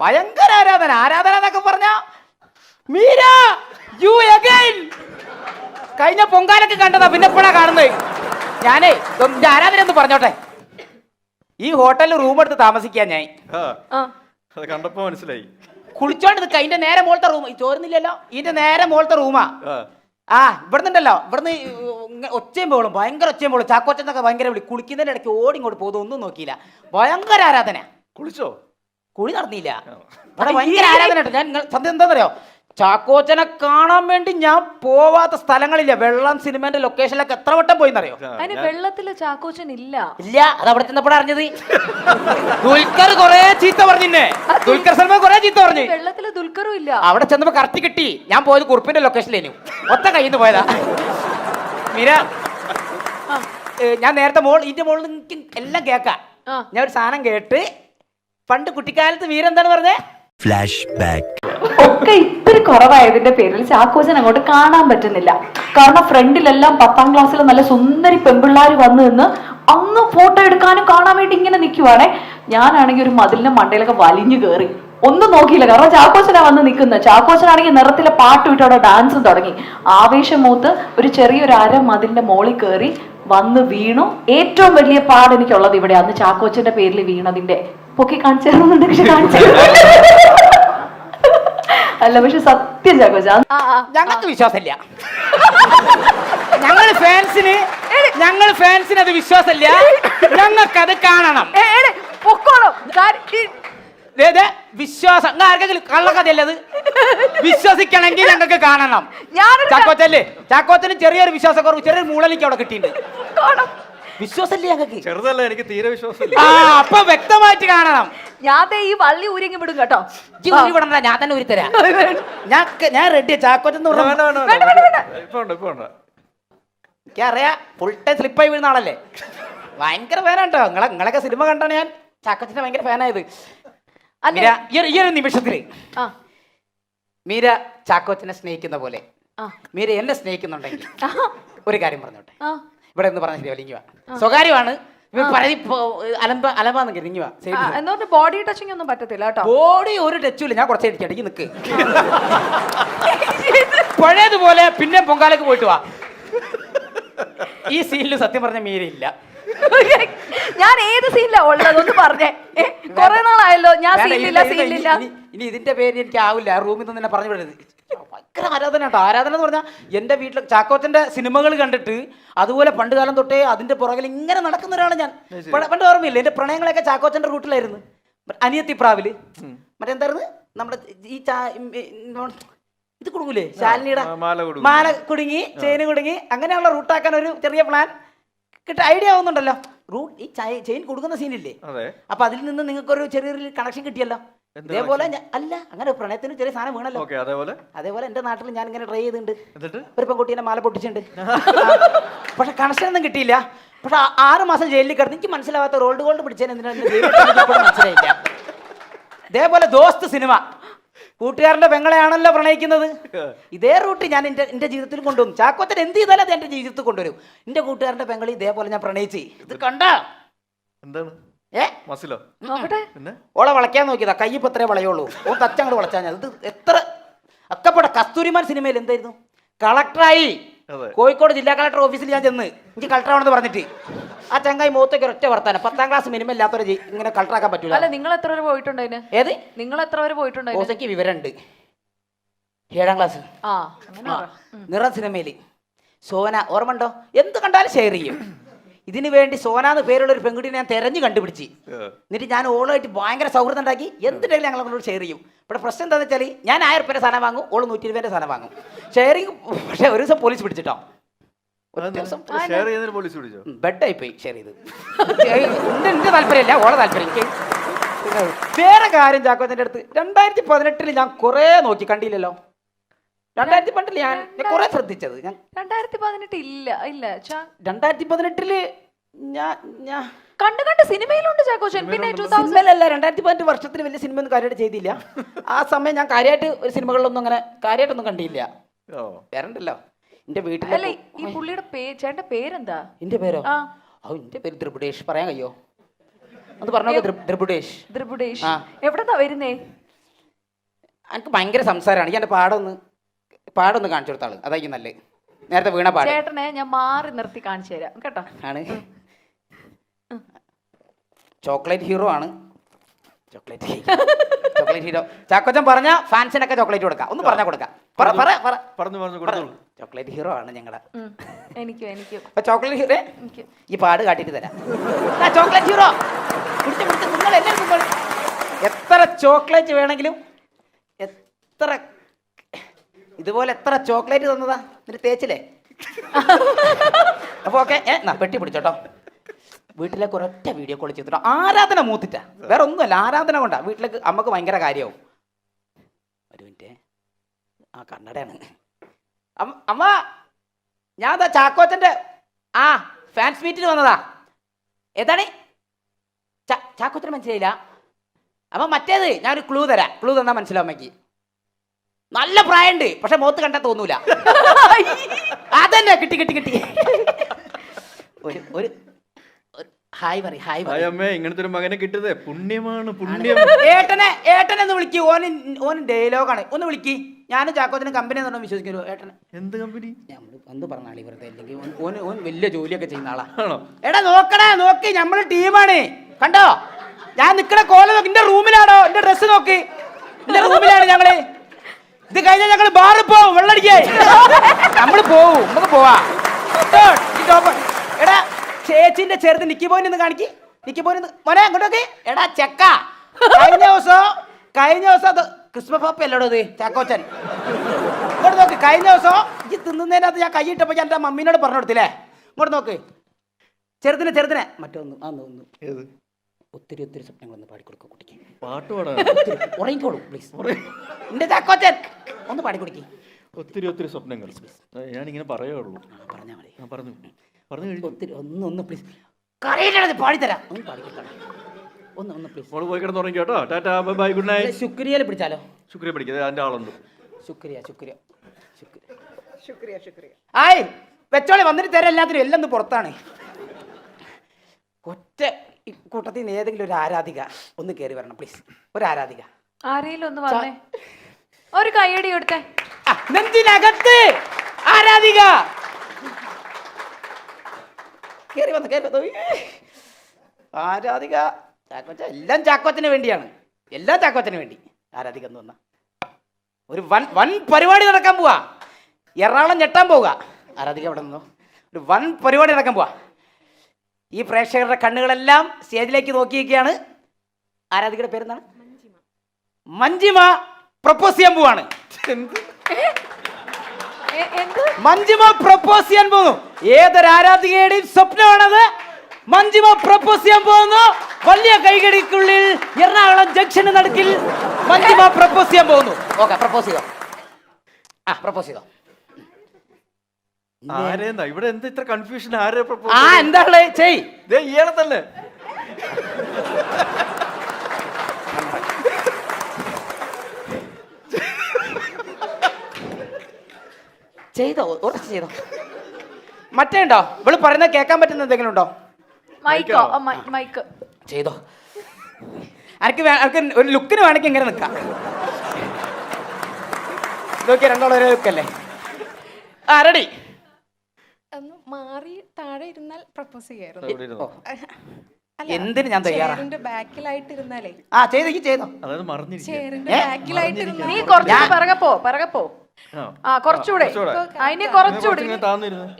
ഭയങ്കര ആരാധന ആരാധന എന്നൊക്കെ പറഞ്ഞ മീര യു അഗൈൻ കഴിഞ്ഞ പൊങ്കാലൊക്കെ കണ്ടതാ പിന്നെ എപ്പോഴാ കാണുന്നത്. ഞാനേ എന്റെ ആരാധന ഒന്ന് പറഞ്ഞോട്ടെ. ഈ ഹോട്ടലിൽ റൂം എടുത്ത് താമസിക്കാൻ ഞാൻ. കണ്ടപ്പോ മനസ്സിലായി. കുളിച്ചോണ്ട് നിൽക്കാം ഇതിന്റെ നേരെ മോളത്തെ റൂം ചോരുന്നില്ലല്ലോ? ഇതിന്റെ നേരെ മോളത്തെ റൂമാ ആ. ആ. ഇവിടുന്ന് ഉണ്ടല്ലോ ഇവിടുന്ന് ഒച്ചയും പോളും ഭയങ്കര ഒച്ചയും പോളും ചാക്കോച്ചെന്നൊക്കെ ഭയങ്കര വിളി. കുളിക്കുന്നതിന്റെ ഇടയ്ക്ക് ഓടി ഇങ്ങോട്ട് പോകുന്നു ഒന്നും നോക്കിയില്ല. ഭയങ്കര ആരാധന. കുളിച്ചോ? കുളി നടന്നില്ല. അവിടെ ഭയങ്കര ആരാധന ഞാൻ നിങ്ങൾ സത്യം എന്താ അറിയോ ചാക്കോച്ചനെ കാണാൻ വേണ്ടി ഞാൻ പോവാത്ത സ്ഥലങ്ങളില്ല. വെള്ളം സിനിമേന്റെ ലൊക്കേഷനിലൊക്കെ എത്ര വട്ടം പോയി എന്നറിയോ അതിന് വെള്ളത്തിൽ ചാക്കോച്ചൻ ഇല്ല. ഇല്ല. അത് അവിടെ ചെന്നപ്പോഴാ അറിഞ്ഞത്. ദുൽഖർ കൊറേ ചീത്ത പറഞ്ഞിന്നെ. ദുൽഖർ സൽമാൻ കൊറേ ചീത്ത പറഞ്ഞു. വെള്ളത്തിൽ ദുൽഖറും ഇല്ല. അവിടെ ചെന്നപ്പോ കറക്റ്റ് കിട്ടി. ഞാൻ പോയത് കുറിപ്പിന്റെ ലൊക്കേഷനിലേനു ഒറ്റ കയ്യിൽ നിന്ന് പോയതാ. മീര ഞാൻ നേരത്തെ മോൾ ഇതിന്റെ മോളിൽ എനിക്ക് എല്ലാം കേക്കാം. ഞാൻ ഒരു സാധനം കേട്ട് പണ്ട് കുട്ടിക്കാലത്ത് വീരെന്താണ് പറഞ്ഞേ? ഫ്ലാഷ് ബാക്ക് ഒക്കെ ഇത്തിരി കുറവായതിന്റെ പേരിൽ ചാക്കോച്ചൻ അങ്ങോട്ട് കാണാൻ പറ്റുന്നില്ല. കാരണം ഫ്രണ്ടിലെല്ലാം പത്താം ക്ലാസ്സിൽ നല്ല സുന്ദരി പെമ്പിള്ളാര് വന്നു നിന്ന് അങ്ങ് ഫോട്ടോ എടുക്കാനും കാണാൻ വേണ്ടി ഇങ്ങനെ നിൽക്കുവാണേ ഞാനാണെങ്കിൽ ഒരു മതിലിന്റെ മണ്ടയിലൊക്കെ വലിഞ്ഞു കയറി ഒന്നും നോക്കിയില്ല. കാരണം ചാക്കോച്ചനാ വന്ന് നിൽക്കുന്നത് ചാക്കോച്ചനാണെങ്കിൽ നിറത്തിലെ പാട്ട് വിട്ട് അവിടെ ഡാൻസ് തുടങ്ങി. ആവേശം മൂത്ത് ഒരു ചെറിയൊരു അര മതിലിന്റെ മോളിൽ കയറി വന്ന് വീണു. ഏറ്റവും വലിയ പാട് എനിക്കുള്ളത് ഇവിടെ അന്ന് ചാക്കോച്ചന്റെ പേരിൽ വീണതിന്റെ പൊക്കി കാണിച്ചു പക്ഷെ കാണിച്ചു അല്ല പക്ഷെ സത്യം ചാക്കോച്ച ഞങ്ങൾക്ക് വിശ്വാസമില്ല. ഞങ്ങൾ ഫാൻസിന് ഞങ്ങൾ ഫാൻസിന് അത് വിശ്വാസമില്ല. ഞങ്ങൾക്ക് അത് കാണണം പൊക്കോളം. വിശ്വാസം. ആർക്കെങ്കിലും കള്ളക്കഥയല്ലത് അത്? വിശ്വസിക്കണമെങ്കിൽ ഞങ്ങൾക്ക് കാണണം. ചാക്കോച്ചല്ലേ? ചാക്കോച്ചന് ചെറിയൊരു വിശ്വാസക്കുറവ് ചെറിയൊരു മൂളലിക്ക് അവിടെ കിട്ടിയിട്ടുണ്ട്. വിശ്വാസമില്ലേ ഞങ്ങൾക്ക് ചെറുതല്ല എനിക്ക് തീരെ വിശ്വാസമില്ല. ആ അപ്പൊ വ്യക്തമായിട്ട് കാണണം. ഞാൻ ദേ ഈ വള്ളി ഊരിങ്ങി വിടും കേട്ടോ. ഇജ്ജ് ഊരി വിടണ്ട ഞാൻ തന്നെ ഊരി തരാം. ഞാൻ ഞാൻ റെഡി ചാക്കോച്ചൻ എന്ന് വേണ്ട, വേണ്ട, വേണ്ട, വേണ്ട. ഇപ്പൊ ഉണ്ട് ഇപ്പൊ ഉണ്ട്. എനിക്കറിയാം ഫുൾ ടൈം സ്ലിപ്പായി വീഴുന്ന ആളല്ലേ. ഭയങ്കര ഫാനാട്ടോ നിങ്ങളെ നിങ്ങളൊക്കെ സിനിമ കണ്ടാണ് ഞാൻ. ചാക്കോച്ചന്റെ ഭയങ്കര ഫാനായത് അല്ലേ? മീര ഈ ഒരു- ഈ ഒരു നിമിഷത്തിൽ. ആ. മീര ചാക്കോച്ചനെ സ്നേഹിക്കുന്ന പോലെ. ആ. മീര എന്നെ സ്നേഹിക്കുന്നുണ്ടെങ്കിൽ. ഒരു കാര്യം പറഞ്ഞോട്ടെ. ആ. ഇവിടെ എന്ന് പറഞ്ഞാൽ ശരി ഇങ്ങുവാ സ്വകാര്യമാണ്. അലമ്പ അലമ്പാന്ന് ഇങ്ങി വാ എന്ന് പറഞ്ഞ ബോഡി ടച്ചിങ് ഒന്നും പറ്റത്തില്ല കേട്ടോ. ബോഡി ഒരു ടച്ചും ഇല്ല. ഞാൻ കുറച്ച് ഇടയ്ക്ക് നിൽക്ക് പഴയതുപോലെ പിന്നെ പൊങ്കാലക്ക് പോയിട്ട് വാ. ഈ സീനിൽ സത്യം പറഞ്ഞ മീരയില്ല. ഞാൻ ഏത് സീനിലാ ഉള്ളത്? ഒന്ന് പറഞ്ഞേ. കൊറേ നാളായല്ലോ. ഞാൻ സീനില്ല സീനില്ല ഇനി ഇതിന്റെ പേര് എനിക്ക് ആവില്ല റൂമിൽ നിന്ന് തന്നെ പറഞ്ഞു വിടരുത്. ഭയങ്കര ആരാധന കേട്ടോ. ആരാധന എന്ന് പറഞ്ഞാൽ എന്റെ വീട്ടിൽ ചാക്കോച്ചന്റെ സിനിമകൾ കണ്ടിട്ട് അതുപോലെ പണ്ട് കാലം തൊട്ടേ അതിന്റെ പുറകിൽ ഇങ്ങനെ നടക്കുന്ന ഒരാളാണ് ഞാൻ. പണ്ട് ഓർമ്മയില്ല? എന്റെ പ്രണയങ്ങളൊക്കെ ചാക്കോച്ചന്റെ റൂട്ടിലായിരുന്നു. അനിയത്തി പ്രാവിൽ മറ്റെന്തായിരുന്നു? നമ്മുടെ ഈ ചാ- ഇത് കൊടുക്കൂലേ? ശാലിനിയുടെ മാല കുടുങ്ങി ചെയിന് കുടുങ്ങി അങ്ങനെയുള്ള റൂട്ടാക്കാൻ ഒരു ചെറിയ പ്ലാൻ കിട്ട ഐഡിയ ആവുന്നുണ്ടല്ലോ. റൂട്ട് ഈ ചെയിൻ കൊടുക്കുന്ന സീനില്ലേ? അപ്പൊ അതിൽ നിന്ന് നിങ്ങൾക്കൊരു ചെറിയൊരു കണക്ഷൻ കിട്ടിയല്ലോ. ഇതേപോലെ അല്ല അങ്ങനെ പ്രണയത്തിന് ചെറിയ സാധനം വീണല്ലോ. അതേപോലെ? അതേപോലെ എന്റെ നാട്ടിൽ ഞാൻ ഇങ്ങനെ ട്രൈ ചെയ്തിട്ടുണ്ട്. ഒരു പെൺകുട്ടീനെ മാല പൊട്ടിച്ചിട്ടുണ്ട്. പക്ഷെ കണക്ഷൻ ഒന്നും കിട്ടിയില്ല. പക്ഷെ ആറ് മാസം ജയിലിൽ കിടന്ന് എനിക്ക് മനസ്സിലാവാത്ത റോൾഡ് ഗോൾഡ് പിടിച്ചതിന് മനസ്സിലായില്ല. ഇതേപോലെ ദോസ്ത് സിനിമ. കൂട്ടുകാരന്റെ പെങ്ങളെയാണല്ലോ പ്രണയിക്കുന്നത്. ഇതേ റൂട്ട് ഞാൻ എന്റെ എന്റെ ജീവിതത്തിൽ കൊണ്ടുവന്നു. ചാക്കോത്തൻ എന്ത് ചെയ്താലും അത് എന്റെ ജീവിതത്തിൽ കൊണ്ടുവരും. എന്റെ കൂട്ടുകാരന്റെ പെങ്ങളെ ഇതേപോലെ ഞാൻ പ്രണയിച്ച്. ഇത് കണ്ട? എന്താണ്? ഏ? മസിലോ? നോക്കട്ടെ. പിന്നെ? ഓളെ വളയ്ക്കാൻ നോക്കിയതാ കൈ ഇപ്പൊ എത്രേ വളയുള്ളൂ. ഓ തച്ചങ്ങോട് വളച്ചാൽ ഇത് എത്ര അക്കപ്പെട്ട കസ്തൂരിമാൻ സിനിമയിൽ എന്തായിരുന്നു? കളക്ടറായി. അതെ. കോഴിക്കോട് ജില്ലാ കളക്ടർ ഓഫീസിൽ ഞാൻ ചെന്ന്. എനിക്ക് കളക്ടർ ആണെന്ന് പറഞ്ഞിട്ട്. ആ ചങ്ങായി മുഖത്തേക്ക് ഒറ്റ വർത്താനം. പത്താം ക്ലാസ് മിനിമം ഇല്ലാത്തവരെ ഇങ്ങനെ ഇങ്ങനെ കളക്ടറാക്കാൻ പറ്റൂല. അല്ല നിങ്ങൾ എത്ര വരെ പോയിട്ടുണ്ട് അതിന് ഏത്? നിങ്ങൾ എത്ര വരെ പോയിട്ടുണ്ട്? ഓസയ്ക്ക് വിവരമുണ്ട്. ഏഴാം ക്ലാസ്. ആ. നിറ സിനിമയിൽ സോന ഓർമ്മ ഉണ്ടോ എന്ത് കണ്ടാലും ഷെയർ ചെയ്യും. ഇതിനു വേണ്ടി സോന എന്ന് പേരുള്ള ഒരു പെൺകുട്ടിനെ ഞാൻ തെരഞ്ഞു കണ്ടുപിടിച്ച്. എന്നിട്ട് ഞാൻ ഓളായിട്ട് ഭയങ്കര സൗഹൃദം ഉണ്ടാക്കി. എന്തിനെങ്കിലും ഞങ്ങൾ അവളോട് ഷെയർ ചെയ്യും. ഇവിടെ പ്രശ്നം എന്താണെന്ന് വെച്ചാൽ ഞാൻ ആയിരം രൂപയുടെ സാധനം വാങ്ങും ഓൾ നൂറ്റി ഇരുപതിന്റെ സാധനം വാങ്ങും. ഷെയറിങ് പക്ഷേ ഒരു ദിവസം പോലീസ് പിടിച്ചിട്ടോ. ബെഡായി പോയി ഷെയർ ചെയ്ത്. എന്റെ താല്പര്യമില്ല ഓളെ താല്പര്യം. വേറെ കാര്യം ചാക്കോച്ചന്റെ അടുത്ത്. രണ്ടായിരത്തി പതിനെട്ടിൽ ഞാൻ കുറേ നോക്കി കണ്ടില്ലല്ലോ. രണ്ടായിരത്തി പണ്ടിൽ ഞാൻ ഞാൻ കുറേ ശ്രദ്ധിച്ചത്. ഞാൻ രണ്ടായിരത്തി പതിനെട്ട് ഇല്ല ഇല്ല. ചാ- രണ്ടായിരത്തി പതിനെട്ടിൽ ഞാൻ ഞാൻ കണ്ട് കണ്ട് സിനിമയിലുണ്ട് ചാക്കോച്ചൻ പിന്നെ സിനിമയിലല്ല രണ്ടായിരത്തി പതിനെട്ട് വർഷത്തിൽ വലിയ സിനിമ ഒന്നും കാര്യമായിട്ട് ചെയ്തില്ല. ആ സമയം ഞാൻ കാര്യമായിട്ട് ഒരു സിനിമകളിലൊന്നും അങ്ങനെ കാര്യമായിട്ടൊന്നും കണ്ടില്ല. ഓ. വേറെണ്ടല്ലോ. എന്റെ അല്ല വീട്ടിലെ ഈ പുള്ളിയുടെ പേര് ചേട്ടന്റെ പേരെന്താ? എന്റെ പേരോ? ആ. ഓ എന്റെ പേര് ത്രിപുടേഷ് പറയാൻ കഴിയോ? അത് പറഞ്ഞോ ത്രിപുടേഷ് ത്രിപുടേഷ് ആ. എവിടെന്നാ വരുന്നേ? എനിക്ക് ഭയങ്കര സംസാരമാണ് ഞാൻ പാടൊന്ന് പാടൊന്ന് കാണിച്ചു കൊടുത്താൾ. അതായിരിക്കും നല്ലേ നേരത്തെ വീണ പാട്. ചേട്ടനെ ഞാൻ മാറി നിർത്തി കാണിച്ചു തരാം കേട്ടോ? ആണ്. ചോക്ലേറ്റ് ഹീറോ ആണ്. ചോക്ലേറ്റ് ചോക്ലേറ്റ് ഹീറോ ചാക്കോച്ചൻ പറഞ്ഞ ഫാൻസിനൊക്കെ ചോക്ലേറ്റ് കൊടുക്കാം. ഒന്ന് പറഞ്ഞാൽ കൊടുക്കാം. ചോക്ലേറ്റ് ഹീറോ ആണ് ഞങ്ങളുടെ എനിക്കും എനിക്കും. ചോക്ലേറ്റ് ഹീറോ ഈ പാട് കാട്ടിട്ട് തരാം. ചോക്ലേറ്റ് ഹീറോ നിങ്ങൾ. എത്ര ചോക്ലേറ്റ് വേണമെങ്കിലും എത്ര ഇതുപോലെ എത്ര ചോക്ലേറ്റ് തന്നതാ? എന്നിട്ട് തേച്ചില്ലേ? അപ്പൊ ഓക്കെ ഏ എന്നാ പെട്ടി പിടിച്ചോട്ടോ. വീട്ടിലേക്ക് ഒരൊറ്റ വീഡിയോ കോൾ ചെയ്തിട്ടോ. ആരാധന മൂത്തിട്ടാ? വേറെ ഒന്നുമല്ല ആരാധന കൊണ്ടാ? വീട്ടിലേക്ക് അമ്മയ്ക്ക് ഭയങ്കര കാര്യമാവും ഒരു മിനിറ്റ്. ആ കണ്ണടയാണ്. അമ്മ ഞാൻ എന്താ ചാക്കോച്ചന്റെ ആ ഫാൻസ് മീറ്റിന് വന്നതാ. ഏതാണ്? ചാക്കോച്ചന് മനസ്സിലായില്ല. അപ്പൊ മറ്റേത് ഞാനൊരു ക്ലൂ തരാം. ക്ലൂ തന്നാ മനസ്സിലാവും അമ്മയ്ക്ക്. നല്ല പ്രായമുണ്ട് പക്ഷെ മുഖത്ത് കണ്ടാ തോന്നൂല. അതന്നെ കിട്ടി കിട്ടി കിട്ടി. ഒരു ഒരു ഹായ് പറ ഹായ് പറ അമ്മേ ഇങ്ങനത്തെ ഒരു മകനെ കിട്ടുന്നേ പുണ്യമാണ് പുണ്യം. ഏട്ടനെ ഏട്ടനെ ഒന്ന് വിളിക്കൂ. ഓന് ഓൻ ഡയലോഗാണ് ഒന്ന് വിളിക്ക്. ഞാനും ചാക്കോച്ചനും കമ്പനി എന്ന് വിശ്വസിക്കുന്നു ഏട്ടനെ. എന്ത് കമ്പനി നമ്മൾ എന്ത് പറഞ്ഞാളി വെറുതെ അല്ലെങ്കിൽ ഓൻ- ഓൻ ഓൻ വലിയ ജോലിയൊക്കെ ചെയ്യുന്ന ആളാണോ എടാ നോക്കണേ നോക്കി. നമ്മൾ ടീമാണ് കണ്ടോ? ഞാൻ നിക്കണ കോല നോക്കി എന്റെ റൂമിലാണോ എന്റെ ഡ്രസ് നോക്കി. എന്റെ റൂമിലാണ് ഞങ്ങൾ. ഇത് കഴിഞ്ഞാൽ ഞങ്ങൾ ബാറിൽ പോവും വെള്ളടിക്കേ. നമ്മൾ പോവും നമുക്ക് പോവാ. എടാ ചേച്ചിന്റെ ചെറുത് നിക്കി പോയിന്ന് കാണിക്ക്. നിക്കി പോയിന്ന് മോനെ അങ്ങോട്ടൊക്കെ എടാ ചെക്ക. കഴിഞ്ഞ ദിവസം കഴിഞ്ഞ ദിവസം അത് ക്രിസ്മസ് പാപ്പ അല്ലോടോ ഇത് ചാക്കോച്ചൻ. ഇങ്ങോട്ട് നോക്ക് കഴിഞ്ഞ ദിവസം ഈ തിന്നുന്നതിനകത്ത് ഞാൻ കൈയിട്ടപ്പോ ഞാൻ എന്റെ മമ്മീനോട് പറഞ്ഞു കൊടുത്തില്ലേ? ഇങ്ങോട്ട് നോക്ക്. ചെറുതിനെ ചെറുതിനെ. മറ്റൊന്ന് ആ ഒന്ന്. ഏത്? ഒത്തിരി ഒത്തിരി സ്വപ്നങ്ങളൊന്ന് പാടിക്കൊടുക്കും കുട്ടിക്ക്. പാട്ട് പാടാൻ ഉറങ്ങിക്കോളൂ പ്ലീസ് ഒന്ന് പാടിക്കൊടുക്കി. ഒത്തിരി ഒത്തിരി സ്വപ്നങ്ങൾ. ഞാൻ ഇങ്ങനെ പറയുള്ളൂ പറഞ്ഞാൽ മതി. ആ പറഞ്ഞു. പറഞ്ഞു കഴിഞ്ഞു. ഒത്തിരി ഒന്ന് ഒന്ന് പ്ലീസ് കരയിട്ടത് പാടിത്തരാം. ഒന്ന് പാടിക്കൊടുക്കണം ഒന്ന് ഒന്ന് പ്ലീസ് മോൾ പോയി കിടന്ന് ഉറങ്ങി കേട്ടോ tata bye bye good night. ശുക്രിയയിൽ പിടിച്ചാലോ? ശുക്രിയ പിടിക്കുക അതിന്റെ ആളുണ്ട്. ശുക്രിയ. ശുക്രിയ. ശുക്രിയ ശുക്രിയ. ആയ് വെച്ചോളെ വന്നിട്ട് തരാം എല്ലാത്തിനും. എല്ലാം ഒന്ന് പുറത്താണ്. ഒറ്റ ഈ കൂട്ടത്തിൽ നിന്ന് ഏതെങ്കിലും ഒരു ആരാധിക ഒന്ന് കയറി വരണം പ്ലീസ് ഒരു ആരാധിക. ആരെങ്കിലും ഒന്ന് വന്നേ? ഒരു കൈയടി കൊടുത്തേ ആ, നെഞ്ചിനകത്ത് ആരാധിക. കേറി വന്ന് കേറി വന്നു. ആരാധിക ചാക്കോച്ച എല്ലാം ചാക്കോച്ചന് വേണ്ടിയാണ്. എല്ലാം ചാക്കോച്ചന് വേണ്ടി. ആരാധിക എന്ന് വന്ന. ഒരു വൻ വൻ പരിപാടി നടക്കാൻ പോവാ. എറണാകുളം ഞെട്ടാൻ പോവുക. ആരാധിക അവിടെ നിന്നോ? ഒരു വൻ പരിപാടി നടക്കാൻ പോവാ. ഈ പ്രേക്ഷകരുടെ കണ്ണുകളെല്ലാം സ്റ്റേജിലേക്ക് നോക്കിയിരിക്കുകയാണ്. ആരാധികയുടെ പേരെന്താണ്? മഞ്ജിമ. പ്രപ്പോസ് ചെയ്യാൻ പോവാണ്. മഞ്ജിമ പ്രപ്പോസ് ചെയ്യാൻ പോകുന്നു. ഏതൊരു ആരാധികയുടെയും സ്വപ്നമാണത്. മഞ്ജിമ പ്രപ്പോസ് ചെയ്യാൻ പോകുന്നു. വലിയ കൈകടിക്കുള്ളിൽ എറണാകുളം ജംഗ്ഷന് നടുക്കിൽ മഞ്ജിമ പ്രപ്പോസ് ചെയ്യാൻ പോകുന്നു. ഓക്കെ പ്രപ്പോസ് ചെയ്തോ. ആ പ്രപ്പോസ് ചെയ്തോ. ആരേന്നാ ഇവിടെ എന്താ ഇത്ര കൺഫ്യൂഷൻ ആരെ ആ പ്രപ്പോസ് എന്താണ്? ചെയ്. ദേ ഇയാളെ തന്നെ. ചെയ്തോ? ഉറച്ച് ചെയ്തോ. മറ്റേ ഉണ്ടോ? ഇവൾ പറയുന്നത് കേക്കാൻ പറ്റുന്ന എന്തെങ്കിലും ഉണ്ടോ? മൈക്കോ ആ, മൈ- മൈക്ക്. ചെയ്തോ. എനിക്ക് വേ- എനിക്ക് ഒരു ലുക്കിന് വേണമെങ്കിൽ ഇങ്ങനെ നിൽക്കാം. നോക്കിയ രണ്ടോളം ഒരേ ലുക്കല്ലേ? ആ റെഡി ഒന്ന് മാറി താഴെ ഇരുന്നാൽ പ്രപ്പോസ് ചെയ്യായിരുന്നു. എന്തിന് ഞാൻ തയ്യാറാ? ചെയറിന്റെ ബാക്കിലായിട്ട് ഇരുന്നാലേ ആ ചെയ്തോ? അതായത് മറിഞ്ഞിരിക്കുക. ചെയറിന്റെ ഏ? ബാക്കിലായിട്ട് നീ ഇരുന്നാൽ കുറച്ചുകൂടെ പിറകെ പോ പിറകെ പോ ആ. കുറച്ചുകൂടെ. അതിന് കുറച്ചുകൂടെ. താന്നിരുന്നു.